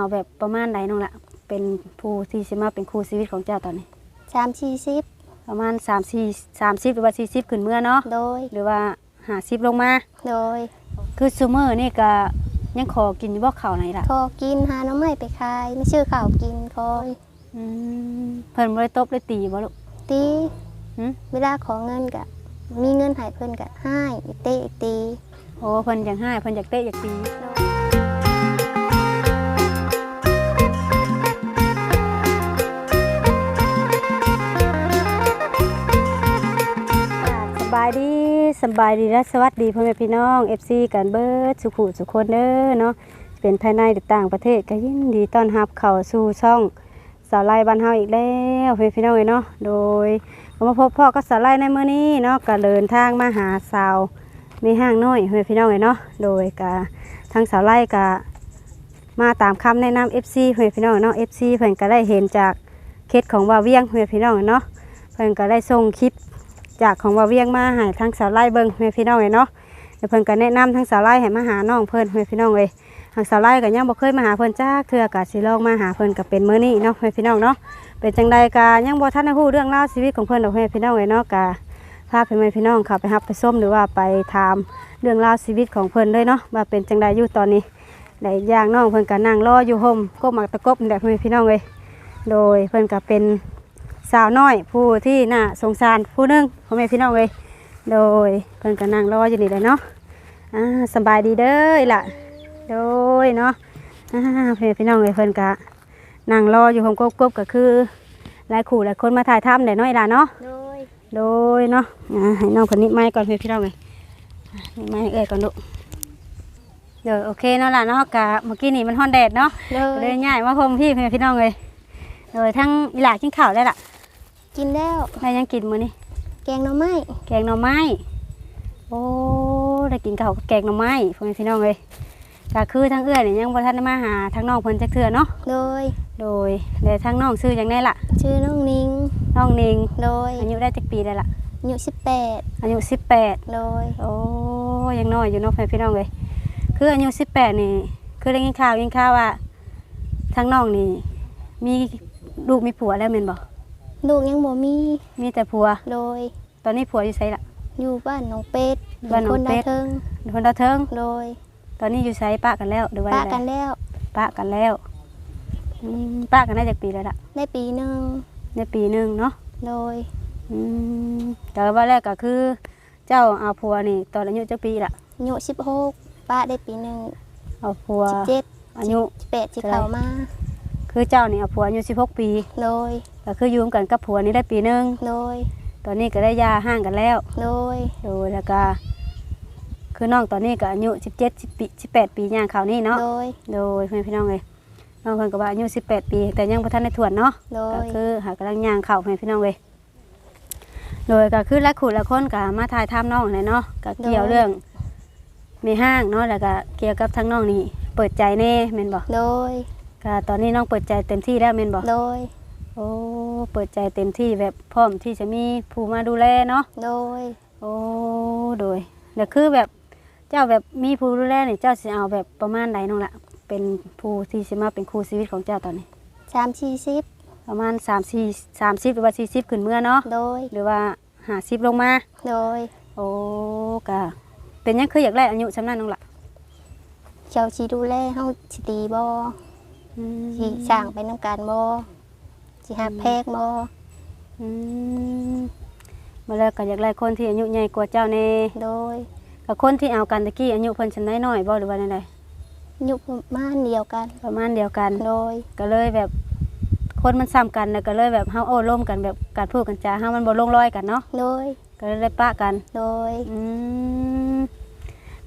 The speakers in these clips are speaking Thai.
เอาแบบประมาณไหนน้องละเป็นผู้ที่สิมาเป็นครูชีวิตของเจ้าตอนนี้ สามสี่สิบประมาณ3 4 30หรือว่า40ขึ้นเมื่อเนาะโดย หรือว่า50ลงมา โดยคือซูเมอร์นี่ก็ยังขอกินอยู่บ่ข้าวไหนล่ะ ขอกินหาน้ำไม้ไปขายไม่ชื่อข่าวกินคอยอืมเพิ่นบ่ได้ตบได้ตีบ่ลูก ตีหึ เวลาขอเงินกะ มีเงินใหายเพิ่นกะให้อีเตะอีตี โอ้เพิ่นอยากให้เพิ่นอยากเตะอยากตีส สบายดีและสวัสดีพ่อแม่พี่น้อง FC กันเบิร์ดสุขุสุคนเด้อเนาะเป็นภายในหรือต่างประเทศก็ยินดีต้อนรับเข้าสู่ช่องสาวไล่บ้านเฮาอีกแล้วพ่อแม่พี่น้องเอ้ยเนาะโดยมาพบพ่อกับสาวไล่ในมื้อนี้เนาะก็เดินทางมาหาสาวมีห้างน้อยพ่อแม่พี่น้องเอ้ยเนาะโดยก็ทางสาวไล่ก็มาตามคำแนะนำ FC พ่อแม่พี่น้องเนาะ FC เพิ่นก็ได้เห็นจากเคสของว่าเวียงพ่อแม่พี่น้องเนาะเพิ่นก็ได้ส่งคลิป จากของว่าเวียงมาให้ทั้งสาวไล่เบิงแม่พี่น้องเลยเนาะเดี๋ยวเพิ่นก็แนะนำทั้งสาวไล่ให้มาหาน้องเพิ่นแม่พี่น้องเลยทางสาวไล่ก็ยังบ่เคยมาหาเพิ่นจ้าเทื่อก็สิลองมาหาเพิ่นก็เป็นมื้อนี้เนาะแม่พี่น้องเนาะเป็นจังใดก็ยังบ่ทันได้ฮู้เรื่องราวชีวิตของเพิ่นดอกแม่พี่น้องเลยเนาะก็พาเพิ่นแม่พี่น้องเข้าไปรับไปส้มหรือว่าไปถามเรื่องราวชีวิตของเพิ่นเลยเนาะว่าเป็นจังใดอยู่ตอนนี้ได้ย่างน้องเพิ่นก็นั่งรออยู่ห่มกบหมักตะกบนี่แหละแม่พี่น้องเลยโดยเพิ่นก็เป็น สาวน้อย ผู้ที่น่าสงสารผู้หนึงพ่อแม่พี่น้องเลยโดยเพิ่นก็นั่งรออยู่นี่เลยเนาะอ่าสำบายดีเด้อล่ะ โดยเนาะอ่าพ่อแม่พี่น้องเลยเพิ่นก็นั่งรออยู่ห้องกบๆก็คือหลายขู่หลายคนมาถ่ายทำได้น้อยล่ะเนาะโดยโดยเนาะอ่าให้น้องคนนี้ไม้ก่อนพ่อแม่พี่น้องเลยนี่ไม้เอ้ยก่อนลูกเดี๋ยวโอเคเนาะล่ะเนาะกะเมื่อกี้นี่มันฮ้อนแดดเนาะโดก็เลยยง่ายมาพมพี่พ่อแม่พี่น้องเลยโดยทั้งอีหลากินข้าวได้ล่ะ กินแล้ว ได้ยังกินมื้อนี้ แกงหน่อไม้แกงหน่อไม้ โอ้ ได้กินข้าวกับแกงหน่อไม้พ่อแม่พี่น้องเลยก็คือทั้งเอื้อยนี่ยังบ่ทันได้มาหาทั้งน้องเพิ่นจักเทื่อเนาะ โดย โดยแต่ทั้งน้องชื่อจังไดล่ะ ชื่อน้องนิง น้องนิงโดยอายุได้จักปีได้ล่ะ อายุสิบแปดอายุ 18 โดย โอ้ยังน้อยอยู่เนาะพ่อแม่พี่น้องเลยคืออายุ 18 นี่ คือได้ยินข่าวยินข่าวว่าทั้งน้องนี่ มีลูกมีผัวแล้วแม่นบ่ ลูกยังบ่มีมีแต่ผัว โดย ตอนนี้ผัวอยู่ไสล่ะ อยู่บ้านหนองเป็ดบ้านหนองคนเป็ดาดเทิงเพิ่นดาวเทิง โดยตอนนี้อยู่ไสปะกันแล้วหรือว่าปะจั่งใดกันแล้ว ปะกันแล้วอืมป้ากันได้จากปีแล้วล่ะ ได้ปีหนึ่งในปีหนึ่งเนาะโดยอืมแต่ว่าแรกก็คือ เจ้าเอาผัวนี่ ตอนอายุจักปีล่ะ อายุสิบหกป้าได้ปีหนึ่งเอาผัว สิบเจ็ดอายุ สิบแปดสิเข้ามาคือเจ้านี่เอาผัวอายุ16ปี โดย ก็คืออยู่ร่วมกันกับผัวนี่ได้ปีหนึ่งโดยตอนนี้ก็ได้หยาห่างกันแล้ว โดยโดยแล้วก็คือน้องตอนนี้ก็อายุ17 10ปี18ปีย่างเขาวนี่เนาะโดย โดยเพื่อนพี่น้องเลยน้องเพิ่นก็ว่าอายุ18 ปี แต่ยังบ่ทันได้ถ่วนเนาะ โดก็ย คือหากำลังย่างเข่าให้พี่น้องเลยโดยก็คือและขุดและคนก็มาถ่ายทำน้องเลยเนาะก็เกี่ยวเรื่องมีห้างเนาะแล้วก็เกี่ยวกับทั้งน้องนี่เปิดใจแน่แม่นบ่โดย ก็ตอนนี้น้องเปิดใจเต็มที่แล้วแม่นบ่โดย โอ้ เปิดใจเต็มที่แบบพร้อมที่จะมีผู้มาดูแลเนาะโดย โอ้โดยแล้วคือแบบเจ้าแบบมีผู้ดูแลนี่เจ้าสิเอาแบบประมาณไหนน้องละเป็นผู้ที่สิมาเป็นครูชีวิตของเจ้าตอนนี้ สามสี่สิบประมาณ3 4 30หรือว่า40ขึ้นเมื่อเนาะโดย หรือว่าหาซิบลงมา โดยโอ้กะเป็นหยังคืออยากได้อายุสำนันน้องละเจ้าชีดูแลเฮาสิตีบ่อืมสิสร้างไปนํกันบ่ สิหักแพกบ่อืมมาแล้วก็อยากได้คนที่อายุใหญ่กว่าเจ้าแน่โดยกับคนที่เอากันตะกี้อายุเพิ่นชั้นน้อยๆบ่หรือว่าใดยุคบ้านเดียวกันๆประมาณเดียวกัน โดย ก็เลยแบบคนมันซ้ำกันแล้วก็เลยแบบเฮาโอ้ร่วมกันแบบการพูดกันจาเฮามันบ่ลงรอยกันเนาะโดย ก็เลยได้ปะกัน โดยอืม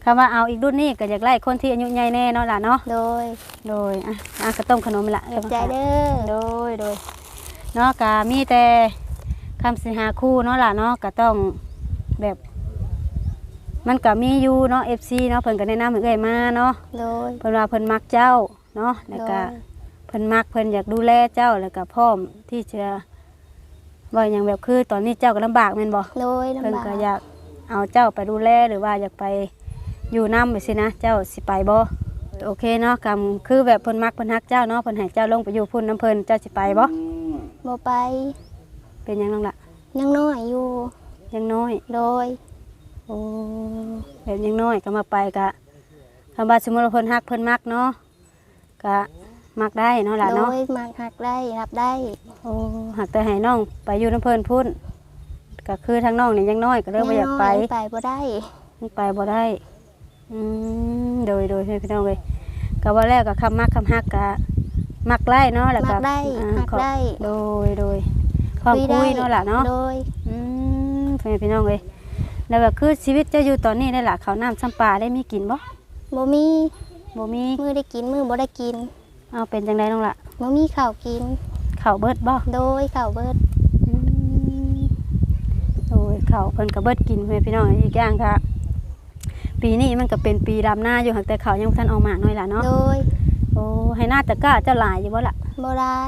คำว่าเอาอีกรุ่นนี้ก็อยากได้คนที่อายุใหญ่แน่เนาะล่ะเนาะ โดย โดย อะอะกระต้มขนมละขอบใจเด้อ โดย โดย เนาะกะมีแต่คำสิหาคู่เนาะล่ะเนาะก็ต้องแบบ มันก็มีอยู่เนาะ FC เนาะเพิ่นก็แนะนำให้เอ้อยมาเนาะโดย เพิ่นว่าเพิ่นมักเจ้าเนาะแล้วก็เพิ่นมักเพิ่นอยากดูแลเจ้าแล้วก็พร้อมที่จะว่าอย่างแบบคือตอนนี้เจ้าก็ลำบากแม่นบ่ โดยเพิ่นลำบากก็อยากเอาเจ้าไปดูแลหรือว่าอยากไปอยู่นำไปสินะเจ้าสิไปบ่โโอเคเนาะกำคือแบบเพิ่นมักเพิ่นฮักเจ้าเนาะเพิ่นให้เจ้าลงไปอยู่พุ่นน้ำเพิ่นเจ้าสิไปบ่ บ่ไปเป็นหยังน้องล่ะยังน้อยอยู่ ยังน้อย โดย โอ้แบบยังน้อยก็มาไปกะคำว่าสมมติว่าเพิ่นฮักเพิ่นมักเนาะก็มักได้เนาะล่ะโดเนาะยมักหักได้รับได้ โอ้หักแต่ให้น้องไปอยู่น้ำเพิ่นพุ่นก็คือทางน้องนี่ยังน้อยก็เริ่มบ่อยากไปงน้ไปบ่ได้ยังไปบ่ได้ อืม โดย โดยให้พี่น้องเลยก็ว่าแล้วก็คำมักคำฮักก็ มักไล่เนาะแล้วมัก็กได้อ่าหักขอได้โดยโดยความคุยเนาะล่ะเนาะ โดย อืมเพื่อนพี่น้องเลยแล้วก็คือชีวิตเจะอยู่ตอนนี้ได้ล่ะข้าวน้ำซ้ำปลาได้มีกินบ่บ่มีบ่มีมือได้กินมือบ่ได้กินเอาเป็นจังไดน้องล่ะบ่มีข้าวกิน ข้าวเบิดบ่โดยข้าวเบิดอืมโอ้ยข้าวเพิ่นก็เบิดกินเพื่อนพี่น้องอีกอย่างค่ะปีนี้มันก็เป็นปีดำหน้าอยู่หักแต่ข้าวยังบ่ทันออกมาหน่อยล่ะเนาะโดย โอ้ให้หน้าตะกร้าเจ้าหลายอยู่บ่ล่ะบ่ได้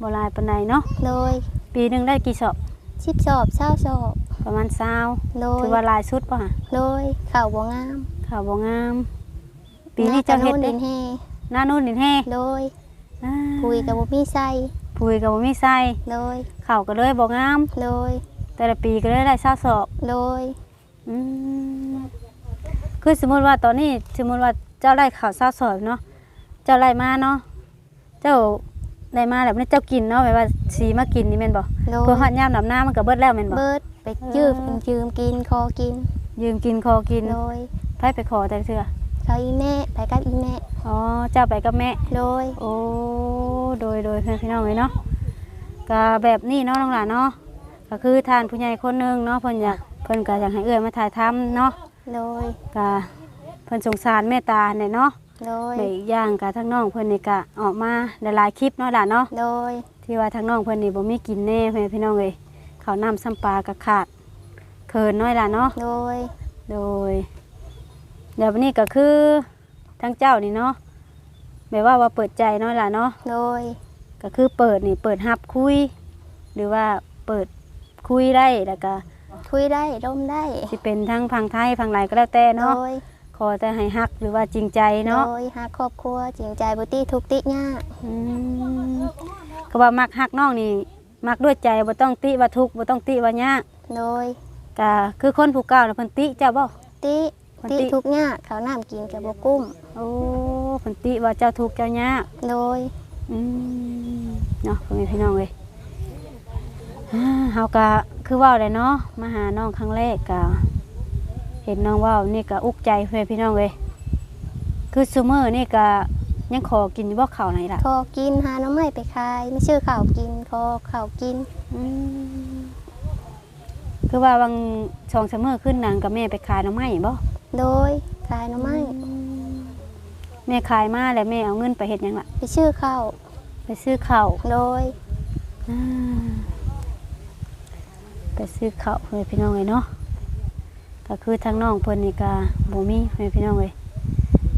บ่หลายปานใดเนาะโดยปีหนึงได้กี่สอบชิบชอบเช้าชอบประมาณ20โดยถือว่าหลายสุดป่ะโดยข้าวบ่งามข้าวบ่งาม ปีนี้เจ้าเฮ็ดหเด้น้าตะโนดินแฮหน้านู่นดินแห้โดยอ่าปุ๋ยก็บ่มีใส่ปุ๋ยก็บ่มีใส่โดยข้าวก็เลยบ่งามโดยแต่ละปีก็เลยได้20สอบโดยอืมคือสมมุติว่าตอนนี้สมมุติว่าเจ้าได้ข้าว20สอบเนาะเจ้าได้มาเนาะเจ้าได้มาแล้วนี่เจ้ากินเนาะแบบว่าสีมากินนี่แม่นบ่โดเพื่อยฮอดยามดำหน้ามันก็เบิดแล้วแม่นบ่เบิดไปยืมเออยืมกินคอกิน ยืมกินคอกินโดยไปไปขอแต่เทื่อเขาอีแม่ไปกับอีแม่อ๋อเจ้าไปกับแม่โดยโอ้โดยโดยเพื่อนพี่น้องเลยเนาะก็แบบนี้เนาะน้องหลานเนาะก็คือทานผู้ใหญ่คนหนึงเนาะเพิ่นอยากเพิ่นก็อยากให้เอื้อยมาถ่ายทำเนาะโดยก็เพิ่นสงสารเมตตาเนี่ยเนาะ โดยในอีกอย่างก็ทั้งน้องเพิ่นนี่ก็ออกมาหลายๆคลิปเนาะหลานเนาะโดยที่ว่าทั้งน้องเพิ่นนี่บ่มีกินแน่เพื่อนพี่น้องเลยข้าวน้ำซ้ำปลาก็ขาดเคินน้อยล่ะเนาะโดยโดยเดี๋ยววันนี้ก็คือทั้งเจ้านี่เนาะแบบว่าว่าเปิดใจเนาะล่ะเนาะโดยก็คือเปิดนี่เปิดฮับคุย หรือว่าเปิดคุยได้แล้วก็คุยได้ร่มได้สิเป็นทั้งพังไทยพังไรก็แล้วแต่โดเนาะย ขอแต่ให้ฮักหรือว่าจริงใจเนาะโดยหาครอบครัวจริงใจบุตี้ทุกติยากอืมก็ว่ามักฮักน้องนี่มักด้วยใจบ่ต้องติว่าทุกข์บ่ต้องติว่ายากโดยก็คือคนผู้เก่าน่ะเพิ่นติเจ้าบ่ติคนติติทุกยากเขาวน้ำกินกับบกุ้มโอ้เพิ่นติว่าเจ้าทุกข์เจ้ายากโดยอืมเนาะพ่อแม่พี่น้องเอ้ยอ่าเฮาก็คือเว้าได้เนาะมาหาน้องครั้งแรกก็ เห็นน้องเว้านี่ก็อุกใจพ่อแม่พี่น้องเอ้ยคือซุมื้อนี่ก็ยังขอกินอยู่บ่ข้าวไหนล่ะคอกินหาหน้ำไม้ไปขายไม่ชื่อข่าวกินคอข่าวกินอืมคือว่าบางช่องซัมเมอร์ขึ้นนังกับแม่ไปขายหน้ำไม้บ่ โดยขายหน้ำไม้แม่ขายมาแล้วแม่เอาเงินไปเฮ็ดหยังล่ะ ไปชื่อข้าวไปซื้อข้าวโดยอ่าไปซื้อข้าวเพื่อนพี่น้องเลยเนาะ ก็คือทางน้องเพิ่นนี่ก็บ่มีเพื่อนพี่น้องเลย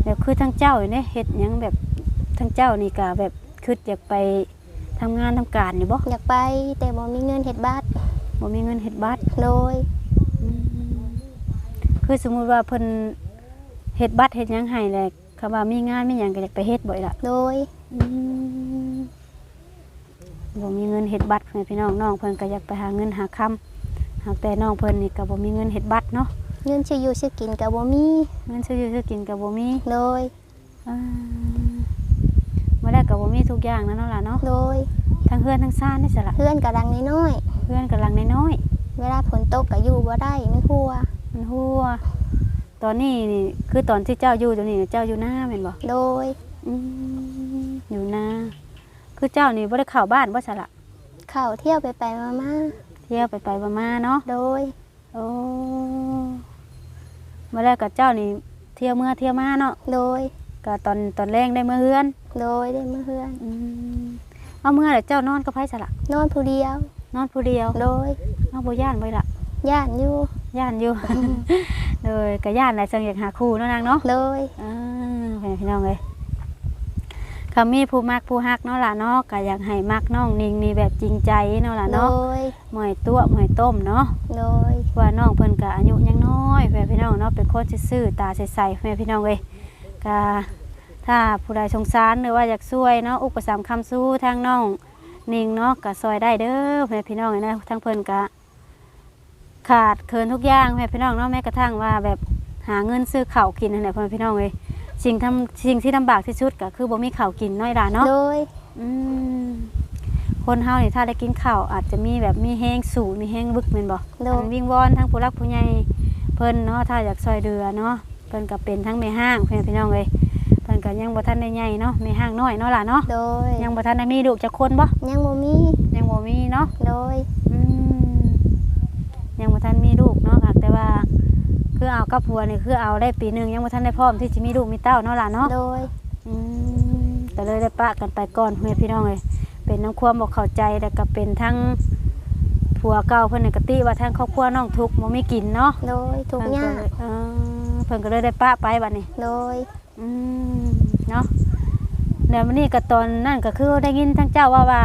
แล้วคือทางเจ้าเนี่ยเฮ็ดหยังแบบทางเจ้านี่ก็แบบคืออยากไปทำงานทำการนี่บ่อยากไปแต่บ่มีเงินเฮ็ดบัตรบ่มีเงินเฮ็ดบัตรโดยอืมคือสมมุติว่าเพิ่นเฮ็ดบัตรเฮ็ดหยังให้แหละคำว่ามีงานมีหยังก็อยากไปเฮ็ดบ่อยล่ะ โดยอืมบ่มีเงินเฮ็ดบัตรเพื่อนพี่น้องน้องเพิ่นก็อยากไปหาเงินหาคำ หากแต่น้องเพิ่นนี่ก็บ่มีเงินเฮ็ดบัตรเนาะเงินชื่ออยู่ชื่อกินกับบ่มีเงินซื้ออยู่ซื้อกินก็บ่มีโดยอ่าบ่ได้ก็บ่มีทุกอย่างนะเนาะล่ะเนาะโดยทั้งเฮือนทั้งซ่านนี่สิล่ะเพื่อนกระดังน้อยเฮือนกำลังน้อยๆเวลาฝนตกก็อยู่บ่ได้มันหัวๆมันหัวตอนนี้นี่คือตอนที่เจ้าอยู่ตรงนี้เจ้าอยู่หน้าแม่นบ่โดยอืมอยู่หน้าคือเจ้านี่บ่ได้เข้าบ้านบ่ซะล่ะเข้าเที่ยวไปไปมามาเที่ยวไปไปมาๆเนาะโดย โอ้มาแล้วกับเจ้านี่เที่ยวเมื่อเที่ยวมาเนาะโดย ก็ตอนตอนแรงได้เมื่อเฮือน โดยได้มาเพื่อนอืมเอาเมื่อแล้วเจ้านอนกับไผสละนอนผู้เดียว นอนผู้เดียวโดยเอาบ่ย่านไว้ละย่านอยู่ย่านอยู่ เลยก็ย่านหลายจังอยากหาคู่เนาะนางเนาะโดยอ่าเป็นพี่น้องเลย คำมีผู้มักผู้ฮักเนาะล่ะเนาะก็อยากให้มักน้องนิ่งนี่แบบจริงใจเนาะล่ะโดเนาะยหมอยตัวหมอยต้มเนาะโดยว่าน้องเพิ่นก็อายุยังน้อยแม่พี่น้องเนาะเป็นคนซื่อๆตาใสๆแม่พี่น้องเว้ยก็ถ้าผู้ใดสงสารหรือว่าอยากช่วยเนาะอุปสรรคคำสู้ทางน้องนิงเนาะก็ซอยได้เด้อแม่พี่น้องเอ้ยนะทั้งเพิ่นก็ขาดเคินทุกอย่างแม่พี่น้องเนาะแม้กระทั่งว่าแบบหาเงินซื้อข้าวกินนั่นแหละพ่อแม่พี่น้องเอ้ย สิ่งทำสิ่งที่ลำบากที่สุดก็คือบ่มีข้าวกินน้อยล่ะเนาะโดยอืมคนเฮานี่ถ้าได้กินข้าวอาจจะมีแบบมีแห้งสูงมีแห้งบึกแม่นบ่โดอัยนวิ่งวอนทั้งผู้รักผู้ใหญ่เพิ่นเนาะถ้าอยากซอยเดือเนาะเพิ่นก็เป็นทั้งแม่ห้างเพิ่นพี่น้องเอ้ยเพิ่นก็ยังบ่ทันได้ใหญ่เนาะแม่ห้างน้อยเนาะล่ะเนาะโดยยังบ่ทันได้มีลูกจักคนบ่ยังบ่มียังบ่มีเนาะโดยอืมยังบ่ทันมีลูกเนาะค่ะแต่ว่า คือเอากับผัวนี่คือเอาได้ปีหนึงยังบ่ทันได้พร้อมที่จะมีลูกมีเต้าเนาะล่ะเนาะโดยอืมก็เลยได้ปะกันไปก่อนเพื่อนพี่น้องเลยเป็นน้ำความบอกเข้าใจแต่ก็เป็นทั้งผัวเก่าเพิ่นนนกติว่าทั้งครอบครัวน้องทุกข์บ่มีกินเนาะโดยทุกเพิ่นอย่าก็งเลยเออเพิ่นก็เลยได้ปะไปบัดนี้โดยอืมเนาะเดี๋ยววันนี้ก็ตอนนั่นก็คือได้ยินทั้งเจ้าว่าว่า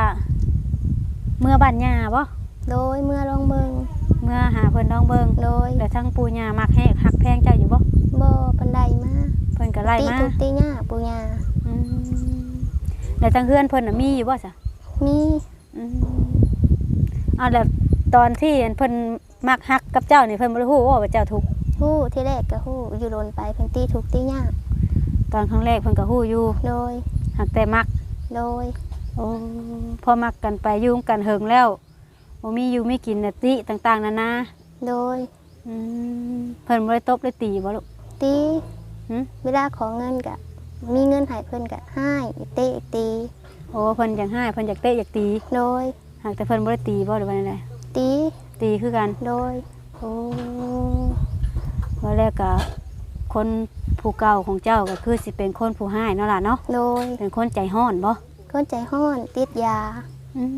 เมื่อบ้านย่าบ่โดยเมื่อลองเบิง เมื่อหาเพิ่นน้องเบิงโดยแล้วทั้งปู่ย่ามักแฮกหักแพงเจ้าอยู่บ่บ่ปันไดมาเพิ่นก็ไล่ตีมาทุกตีหญ้าปูหญ้าอืมแล้วทั้งเพื่อนเพิ่นน่ะมีอยู่บ่ซะมีอืมเอาแล้วตอนที่เพิ่นมักฮักกับเจ้านี่เพิ่นบ่ได้ฮู้ว่าเจ้าทุกข์ฮู้ที่แรกก็ฮู้อยู่โดนไปเพิ่นตีทุกตีหญ้าตอนครั้งแรกเพิ่นก็ฮู้อยู่โดยหักแต่มักโดยโอ้พอมักกันไปยุ่งกันเหิงแล้ว บ่มีอยู่มีกินน่ะติต่างๆนานาโดยอืมเพิ่นบ่ได้ตบได้ตีบ่ลูกตีหึเวลาขอเงินกะ มีเงินให้เพิ่นกะให้เตะตี โอ้เพิ่นอยากให้เพิ่นอยากเตะอยากตี โดยหากแต่เพิ่นบ่ได้ตีบ่หรือว่าไดตีตีคือกัน โดย โอ้ว่าแล้วก็คนผู้เก่าของเจ้าก็คือสิเป็นคนผู้ให้เนาะล่ะเนาะ โดยเป็นคนใจห้อนบ่คนใจห้อนติดยาอืม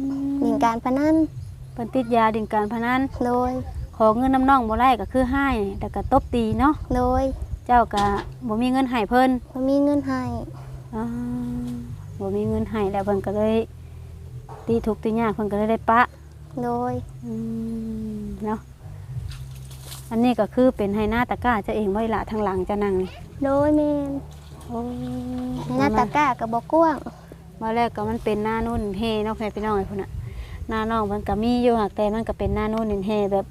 หลิงการพนัน เพิ่นติดยาดิ่งการพนันโดยขอเงินน้ำน้องบ่ได้ก็คือให้แต่ก็ตบตีเนาะโดยเจ้าก็บ่มีเงินให้เพิ่นบ่มีเงินให้อ่าบ่มีเงินให้แล้วเพิ่นก็เลยตีทุกข์ตียากเพิ่นก็เลยได้ปะโดยอืมเนาะอันนี้ก็คือเป็นให้หน้าตะกร้าเจ้าเองไว้ละทางหลังเจะนั่งนี่โดยแม่นโอ้หน้าตะกร้าก็บ่กว้างมาแรกก็มันเป็นหน้านุ่นเฮเนาะแม่พี่น้องไอ้พุ่นน่ะ หน้าน้องมันก็มีอยู่หักแต่มันก็เป็นหน้านุ่นเฮแบบ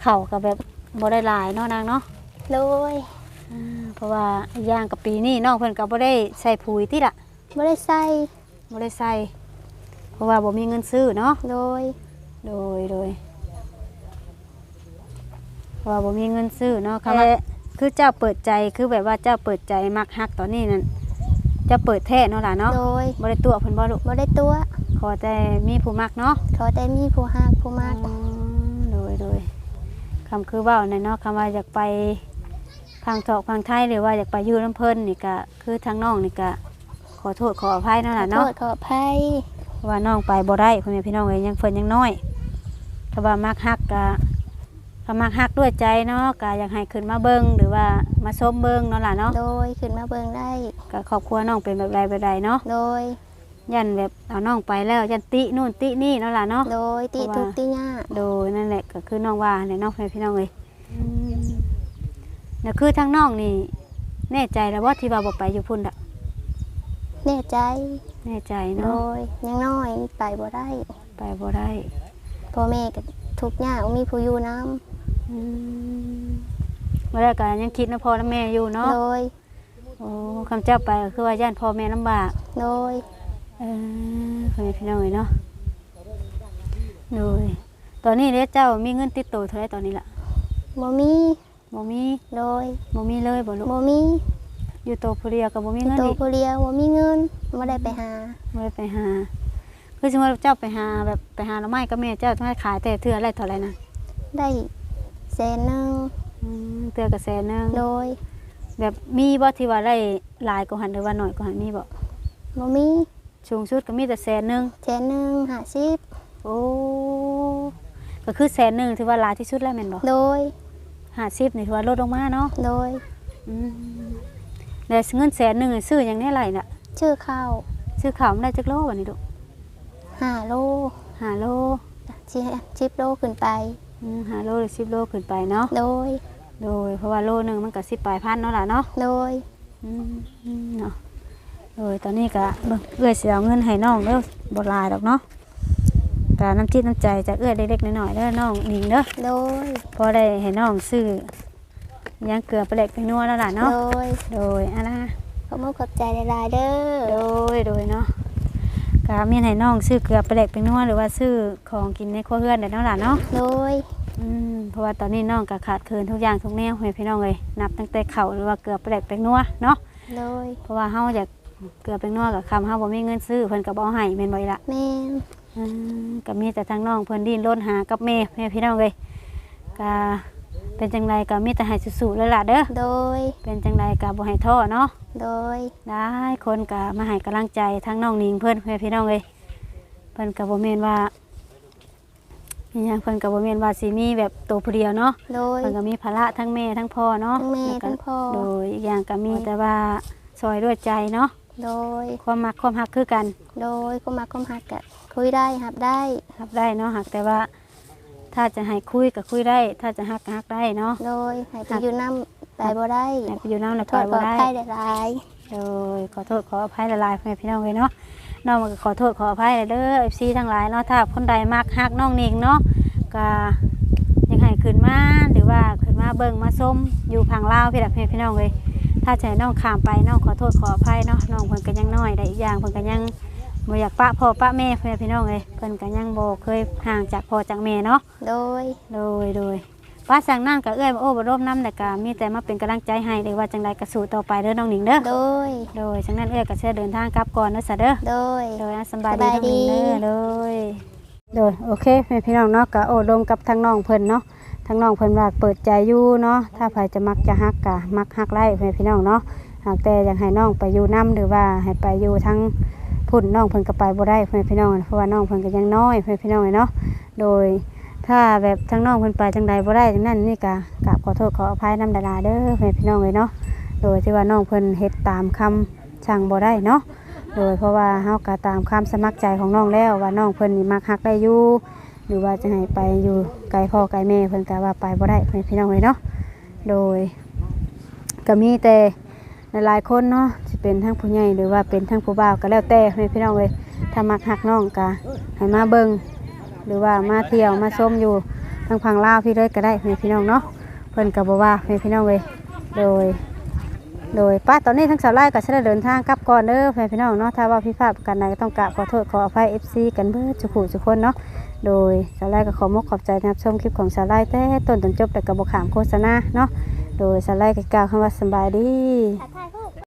เข่าก็แบบบ่ได้หลายเนาะนางเนาะโดยอ่าเพราะว่าย่างกับปีนี้น้องเพิ่นก็บ่ได้ใส่ปุ๋ยติล่ะบ่ได้ใส่บ่ได้ใส่เพราะว่าบ่มีเงินซื้อเนาะโดยโดยโดยเพราะว่าบ่มีเงินซื้อเนาะคำว่าคือเจ้าเปิดใจคือแบบว่าเจ้าเปิดใจมักฮักตอนนี้นั่นเจ้าเปิดแท้เนาะล่ะเนาะโดยบ่ได้ตัวเพิ่นบ่ลูกบ่ได้ตัวข อแต่มีผู้มักเนาะเขาแต่มีผู้ฮักผู้มากอ๋อโดยโดยคำคือเว้าในนเนาะคำว่าอยากไปพังถอกพังไทยหรือว่าอยากไปอยู่น้ำเพิ่นนี่ก็คือทางน้องนี่ก็ขอโทษขออภัยนั่นแหละโทเนาะษขออภัยเพราะว่าน้องไปบ่ได้พ่อแม่พี่น้องเอ้ยยังเพิ่นยังน้อยถ้าว่ามักฮักก็ก็มักฮักด้วยใจเนาะก็อยากให้ขึ้นมาเบิ่งหรือว่ามาชมเบิ่งเนาะล่ะเนาะ โดยขึ้นมาเบิ่งได้ ก็ครอบครัวน้องเป็นแบบใดแบบใดเนาะโดย ยันแบบเอาน้องไปแล้วยันตินู่นตินี่เนาะล่ะเนาะ โดยตีเพราะว่าทุกตีหญ้าโดยนั่นแหละก็คือน้องว่าเนี่ยน้องพี่น้องเลยนี่คือทั้งน้องนี่ แน่ใจแล้วว่าที่ว่าบอกไปอยู่พุ่นอะแน่ใจ แน่ใจโดเนาะยยังน้อยไปบ่ได้ไปบ่ได้พ่อแม่ก็ทุกข์ยากมีผู้อยู่นํอืมเมื่อไรกันยังคิดนะพ่อและแม่อยู่เนาะโดยโอ้คำเจ้าไปก็คือว่าย่านพ่อแม่ลำบาก โดย เออพ่อแม่พี่น้องเลยเนาะโดยตอนนี้เนี่ยเจ้ามีเงินติดตัวเท่าไรตอนนี้ล่ะบ่มีบ่มีโดยบ่มีเลยบ่ลูกบ่มีอยู่ตัวผู้เดียวกับบ่มีมีเงินโตวอีกผู้เดียวบ่มีเงินบ่ได้ไปหาไม่ได้ไปหา คือสมมติว่าเจ้าไปหาแบบไปหาหน่อไม้ก็แม่เจ้าต้องให้ขายแต่เทื่ออะไรเท่าไหรนะได้แสนหนึงอืมเทื่อกระแสหนึงโดยแบบมีบ่ที่ว่าได้หลายกว่าหันหรือว่าหน่อยกว่าหันมีบ่บ่มี สูงสุดก็มีแต่แสนหนึงแสนหนึง50โอ้ก็คือแสนหนึงถือว่าหลายที่สุดแล้วแม่นบ่โดยห้าสิบนี่ถือว่าลดลงมาเนาะโดยอืมแล้วเงินแสนหนึงนี่ซื้อหยังได้ไรน่ะ ชื่อข้าวซื้อข้าวมันได้จักโลวันนี้ลูก5โลห้าโลสิ10โลขึ้นไปอืมห้าโลหรือสิบโลขึ้นไปเนาะโดย โดยเพราะว่าโลหนึงมันก็สิบปลายพันเนาะล่ะเนาะโดยออืมเนาะ โดยตอนนี้ก็เบิ่งเอื้อยสิเอาเงินให้น้องเด้อบ่หลายดอกเนาะก็น้ำจิตน้ำใจจากเอื้อยเล็กๆน้อยๆเด้อน้องหนิงเด้อโดยพอได้ให้น้องซื้อหยังเกลือไปเล็กไปนัวแล้วล่ะเนาะโดยโดยอะนะขอมุกขอบใจหลายๆเด้อโดยโดยเนาะก็มีให้น้องซื้อเกลือไปเล็กไปนัวหรือว่าซื้อของกินในครัวเรือนได้เนาะล่ะเนาะ โดยอืมเพราะว่าตอนนี้น้องก็ขาดเคินทุกอย่างทุกแนวให้พี่น้องเลยนับตั้งแต่เข่าวหรือว่าเกลือไปเล็กไปนัวเนาะโดยเพราะว่าเฮาอยาก เกลือไปนัวกับคำเฮาบ่มีเงินซื้อเพิ่นก็บ่ให้แม่นบ่อีละแม่นอืมก็มีแต่ทางน้องเพิ่นดิ้นรนหากับแม่แม่พี่น้องเลยก็เป็นจังไดก็มีแต่ให้สู้ๆเลยล่ะเด้อโดย เป็นจังไดก็บ่ให้ท้อเนาะ โดย ได้คนก็มาให้กำลังใจทั้งน้องนิงเพิ่นแม่พี่น้องเลยเพิ่นก็บ่แม่นว่าอหยังเพิ่นก็บ่แม่นว่าสิมีแบบตัวผู้เดียวเนาะโดย เพิ่นก็มีภาระทั้งแม่ทั้งพ่อเนาะทั้งแม่ล้วก็ทั้งพ่อ โดยอีกอย่างก็มีแต่ว่าซอยด้วยใจเนาะ โดย ความมักความฮักคือกันโดยก็มาคมหักกะคุยได้หับได้รับได้เนาะหักแต่ว่า ถ้าจะให้คุยก็คุยได้ ถ้าจะฮักก็ฮักได้เนาะ โดยให้ไปอยู่น้ำไปบ่ได้ให้ไปอยู่น้ำในโทปล่อษยปลบ่อดได้ ภัยหลายโดยขอโทษขออภัยละลายแม่พี่น้องเลยเนาะน้องมันก็ขอโทษขออภัยเด้อเอฟซีทั้งหลายเนาะถ้าคนใดมักฮักน้องนิงเนาะก็ยังให้ขึ้นมาหรือว่าขึ้นมาเบิ่งมาส้มอยู่พังลาวพี่ดักแม่พี่น้องเลย ถ้าจะให้น้องข้ามไปน้องขอโทษขออภัยเนาะน้องเพิ่นก็ยังน้อยได้อีกอย่างเพิ่นก็ยังบ่อยากปะพ่อปะแม่แม่พี่น้องเลยเพิ่นก็ยังบ่เคยห่างจากพ่อจากแม่เนาะๆโดย โดยโดยป้าสั่งนั่งกับเอื้อยโอ้บรมน้ำแต่กามีแต่มาเป็นกำลังใจให้เลยว่าจังไรกระสู่ต่อไปเด้อน้องหนิงเด้อโดย โดยจังนั้นเอื้อยก็เชื่อเดินทางกลับก่อนเด้อสะเด้อ โดย โดยอะสำบายดีน้องหนิงเด้อสบายดีโดย โดยโอเคแม่พี่น้องเนาะก็โอ้ลมกับทางน้องเพิ่นเนาะ ทางน้องเพิ่นว่าเปิดใจอยู่เนาะถ้าใครจะมักจะฮักกะมักฮักไล่แม่พี่น้องเนาะหากแต่อยากให้น้องไปอยู่น้ำหรือว่าให้ไปอยู่ทั้งพุ่นน้องเพิ่นก็ไปบ่ได้แม่พี่น้องเพราะว่าน้องเพิ่นก็ยังน้อยแม่พี่น้องเนาะโดยถ้าแบบทั้งน้องเพิ่นไปจังใดบ่ได้จังนั้นนี่ก็กราบขอโทษขออภัยน้ำดาราเด้อแม่พี่น้องเลยเนาะโดยที่ว่าน้องเพิ่นเฮ็ดตามคำสั่งบ่ได้เนาะโดยเพราะว่าเฮาก็ตามความสมัครใจของน้องแล้วว่าน้องเพิ่นนี่มักฮักได้อยู่ หรือว่าจะให้ไปอยู่ไกลพ่อไกลแม่เพิ่นก็ว่าไปบ่ได้แม่นพี่น้องเลยเนาะโดยก็มีแต่หลายๆคนเนาะสิเป็นทั้งผู้ใหญ่หรือว่าเป็นทั้งผู้บ่าวก็แล้วแต่แม่นพี่น้องเลยถ้ามักฮักน้องก็ให้มาเบิ่งหรือว่ามาเที่ยวมาชมอยู่ทางพังลาวพี่เลยก็ได้แม่นพี่น้องเนาะเพิ่นก็บอกว่าแม่พี่น้องเลยโดยโดยป้าตอนนี้ทั้งสาวไล่ก็จะได้เดินทางกลับก่อนเด้อแม่พี่น้องเนาะถ้าว่าพี่ภาพกันใดก็ต้องกราบขอโทษขออภัย FC กันเบิดทุกผู้ทุคนเนาะ โดยสาไลก็ขอมกขอบใจนะครับชมคลิปของสาไลแต่ต้นจนจบแต่กับบขามโฆษณาเนาะโดยสาไล่ก็กล่าวคำว่าสบายดีถ่ายรูป